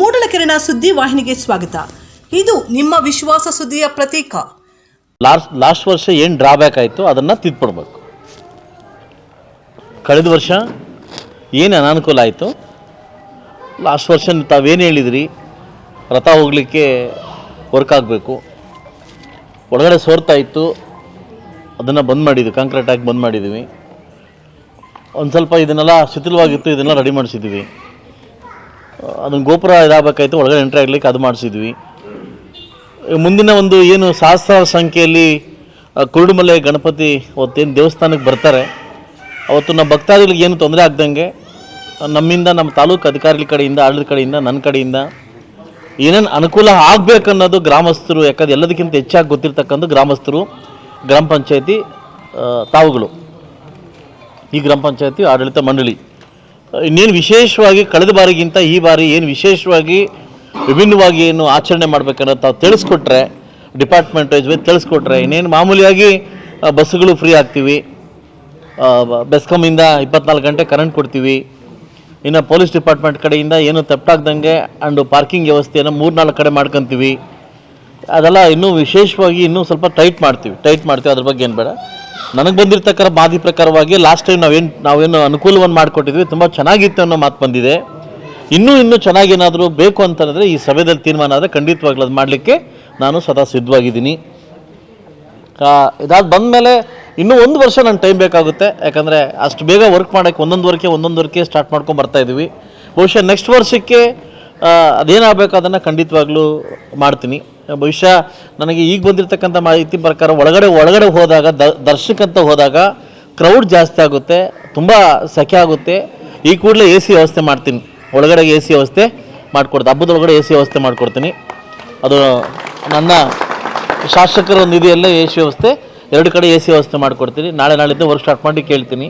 ಮೂಡಲಕೆರೆನ ಸುದ್ದಿ ವಾಹಿನಿಗೆ ಸ್ವಾಗತ. ಇದು ನಿಮ್ಮ ವಿಶ್ವಾಸ ಸುದ್ದಿಯ ಪ್ರತೀಕ. ಲಾಸ್ಟ್ ಲಾಸ್ಟ್ ವರ್ಷ ಏನು ಡ್ರಾಬ್ಯಾಕ್ ಆಯಿತು ಅದನ್ನು ತಿದ್ಕೊಡ್ಬೇಕು. ಕಳೆದ ವರ್ಷ ಏನು ಅನಾನುಕೂಲ ಆಯಿತು? ಲಾಸ್ಟ್ ವರ್ಷ ತಾವೇನು ಹೇಳಿದ್ರಿ? ರಥ ಹೋಗಲಿಕ್ಕೆ ವರ್ಕ್ ಆಗಬೇಕು. ಒಳಗಡೆ ಸೋರ್ತಾ ಇತ್ತು. ಅದನ್ನು ಬಂದ್ ಮಾಡಿದ್ವಿ ಕಾಂಕ್ರೀಟಾಗಿ ಬಂದ್ ಮಾಡಿದ್ದೀವಿ ಒಂದು ಸ್ವಲ್ಪ ಇದನ್ನೆಲ್ಲ ಶಿಥಿಲವಾಗಿತ್ತು, ಇದನ್ನೆಲ್ಲ ರೆಡಿ ಮಾಡಿಸಿದ್ವಿ. ಅದನ್ನು ಗೋಪುರ ಇದಾಗಬೇಕಾಯ್ತು, ಒಳಗಡೆ ಎಂಟ್ರಿ ಆಗ್ಲಿಕ್ಕೆ ಅದು ಮಾಡಿಸಿದ್ವಿ. ಮುಂದಿನ ಒಂದು ಏನು ಸಹಸ್ರ ಸಂಖ್ಯೆಯಲ್ಲಿ ಕುರುಡುಮಲೆ ಗಣಪತಿ ಅವತ್ತೇನು ದೇವಸ್ಥಾನಕ್ಕೆ ಬರ್ತಾರೆ. ಅವತ್ತು ನಮ್ಮ ಭಕ್ತಾದಿಗಳಿಗೆ ಏನು ತೊಂದರೆ ಆಗ್ದಂಗೆ, ನಮ್ಮಿಂದ, ನಮ್ಮ ತಾಲೂಕು ಅಧಿಕಾರಿಗಳ ಕಡೆಯಿಂದ ಆಡಳಿತ ಕಡೆಯಿಂದ, ನನ್ನ ಕಡೆಯಿಂದ ಏನೇನು ಅನುಕೂಲ ಆಗಬೇಕನ್ನೋದು ಗ್ರಾಮಸ್ಥರು, ಯಾಕಂದ್ರೆ ಎಲ್ಲದಕ್ಕಿಂತ ಹೆಚ್ಚಾಗಿ ಗೊತ್ತಿರ್ತಕ್ಕಂಥ ಗ್ರಾಮಸ್ಥರು, ಗ್ರಾಮ ಪಂಚಾಯತಿ ತಾವುಗಳು. ಈ ಗ್ರಾಮ ಪಂಚಾಯತಿ ಆಡಳಿತ ಮಂಡಳಿ. ಇನ್ನೇನು ವಿಶೇಷವಾಗಿ ಕಳೆದ ಬಾರಿಗಿಂತ ಈ ಬಾರಿ ಏನು ವಿಶೇಷವಾಗಿ ವಿಭಿನ್ನವಾಗಿ ಏನು ಆಚರಣೆ ಮಾಡಬೇಕನ್ನೋ ತಾವು ತಿಳಿಸ್ಕೊಟ್ರೆ ಡಿಪಾರ್ಟ್ಮೆಂಟ್ ವೈಸ್ ತಿಳಿಸ್ಕೊಟ್ರೆ, ಇನ್ನೇನು ಮಾಮೂಲಿಯಾಗಿ ಬಸ್ಸುಗಳು ಫ್ರೀ ಆಗ್ತೀವಿ. ಬೆಸ್ಕಾಮಿಂದ ಇಪ್ಪತ್ನಾಲ್ಕು ಗಂಟೆ ಕರೆಂಟ್ ಕೊಡ್ತೀವಿ. ಇನ್ನು ಪೊಲೀಸ್ ಡಿಪಾರ್ಟ್ಮೆಂಟ್ ಕಡೆಯಿಂದ ಏನು ತಪ್ಪಾಗ್ದಂಗೆ ಆ್ಯಂಡ್ ಪಾರ್ಕಿಂಗ್ ವ್ಯವಸ್ಥೆಯನ್ನು ಮೂರು ನಾಲ್ಕು ಕಡೆ ಮಾಡ್ಕೊತೀವಿ. ಅದೆಲ್ಲ ಇನ್ನೂ ವಿಶೇಷವಾಗಿ ಇನ್ನೂ ಸ್ವಲ್ಪ ಟೈಟ್ ಮಾಡ್ತೀವಿ. ಟೈಟ್ ಮಾಡ್ತೀವಿ. ಅದ್ರ ಬಗ್ಗೆ ಏನು ಬೇಡ. ನನಗೆ ಬಂದಿರತಕ್ಕಂಥ ಮಾದಿ ಪ್ರಕಾರವಾಗಿ ಲಾಸ್ಟ್ ಟೈಮ್ ನಾವೇನು ನಾವೇನು ಅನುಕೂಲವನ್ನು ಮಾಡಿಕೊಟ್ಟಿದ್ವಿ, ತುಂಬ ಚೆನ್ನಾಗಿತ್ತು ಅನ್ನೋ ಮಾತು ಬಂದಿದೆ. ಇನ್ನೂ ಇನ್ನೂ ಚೆನ್ನಾಗಿ ಏನಾದರೂ ಬೇಕು ಅಂತಂದರೆ ಈ ಸಭೆಯಲ್ಲಿ ತೀರ್ಮಾನ ಆದರೆ ಖಂಡಿತವಾಗ್ಲೂ ಅದು ಮಾಡಲಿಕ್ಕೆ ನಾನು ಸದಾ ಸಿದ್ಧವಾಗಿದ್ದೀನಿ. ಇದಾದ ಬಂದಮೇಲೆ ಇನ್ನೂ ಒಂದು ವರ್ಷ ನನ್ನ ಟೈಮ್ ಬೇಕಾಗುತ್ತೆ. ಯಾಕಂದರೆ ಅಷ್ಟು ಬೇಗ ವರ್ಕ್ ಮಾಡೋಕ್ಕೆ ಒಂದೊಂದು ವರ್ಕೆ ಒಂದೊಂದು ಸ್ಟಾರ್ಟ್ ಮಾಡ್ಕೊಂಡು ಬರ್ತಾ ಇದ್ದೀವಿ ಬಹುಶಃ ನೆಕ್ಸ್ಟ್ ವರ್ಷಕ್ಕೆ ಅದೇನಾಗಬೇಕು ಅದನ್ನು ಖಂಡಿತವಾಗ್ಲೂ ಮಾಡ್ತೀನಿ. ಬಹುಶಃ ನನಗೆ ಈಗ ಬಂದಿರತಕ್ಕಂಥ ಮಾಹಿತಿ ಪ್ರಕಾರ ಒಳಗಡೆ ಒಳಗಡೆ ಹೋದಾಗ, ದ ದರ್ಶಕಂತ ಹೋದಾಗ ಕ್ರೌಡ್ ಜಾಸ್ತಿ ಆಗುತ್ತೆ, ತುಂಬ ಸೆಕೆ ಆಗುತ್ತೆ. ಈ ಕೂಡಲೇ ಎ ಸಿ ವ್ಯವಸ್ಥೆ ಮಾಡ್ತೀನಿ. ಒಳಗಡೆ ಎ ಸಿ ವ್ಯವಸ್ಥೆ ಮಾಡಿಕೊಡ್ತೀನಿ ಹಬ್ಬದೊಳಗಡೆ ಎ ಸಿ ವ್ಯವಸ್ಥೆ ಮಾಡಿಕೊಡ್ತೀನಿ. ಅದು ನನ್ನ ಶಾಸಕರ ನಿಧಿಯಲ್ಲೇ ಎ ಸಿ ವ್ಯವಸ್ಥೆ, ಎರಡು ಕಡೆ ಎ ಸಿ ವ್ಯವಸ್ಥೆ ಮಾಡಿಕೊಡ್ತೀನಿ. ನಾಳೆ, ನಾಳಿದ್ದು ವರ್ಕ್ ಸ್ಟಾರ್ಟ್ ಮಾಡಿ ಕೇಳ್ತೀನಿ.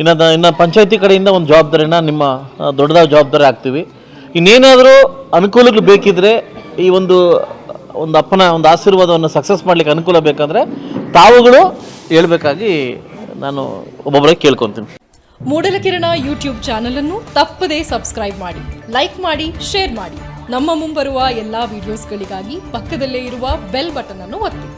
ಇನ್ನು ಇನ್ನು ಪಂಚಾಯತಿ ಕಡೆಯಿಂದ ಒಂದು ಜವಾಬ್ದಾರಿನ ನಿಮ್ಮ ದೊಡ್ಡದಾದ ಜವಾಬ್ದಾರಿ ಆಗ್ತೀವಿ ಇನ್ನೇನಾದರೂ ಅನುಕೂಲಗಳು ಬೇಕಿದ್ರೆ ಈ ಒಂದು ಒಂದು ಅಪ್ಪನ ಒಂದು ಆಶೀರ್ವಾದವನ್ನು ಸಕ್ಸಸ್ ಮಾಡಲಿಕ್ಕೆ ಅನುಕೂಲ ಬೇಕಂದರೆ ತಾವುಗಳು ಹೇಳ್ಬೇಕಾಗಿ ನಾನು ಒಬ್ಬೊಬ್ಬರ ಕೇಳ್ಕೊತೀನಿ. ಮೂಡಲಕಿರಣ ಯೂಟ್ಯೂಬ್ ಚಾನಲನ್ನು ತಪ್ಪದೇ ಸಬ್ಸ್ಕ್ರೈಬ್ ಮಾಡಿ ಲೈಕ್ ಮಾಡಿ ಶೇರ್ ಮಾಡಿ. ನಮ್ಮ ಮುಂಬರುವ ಎಲ್ಲಾ ವಿಡಿಯೋಸ್ಗಳಿಗಾಗಿ ಪಕ್ಕದಲ್ಲೇ ಇರುವ ಬೆಲ್ ಬಟನ್ ಅನ್ನು ಒತ್ತಿ.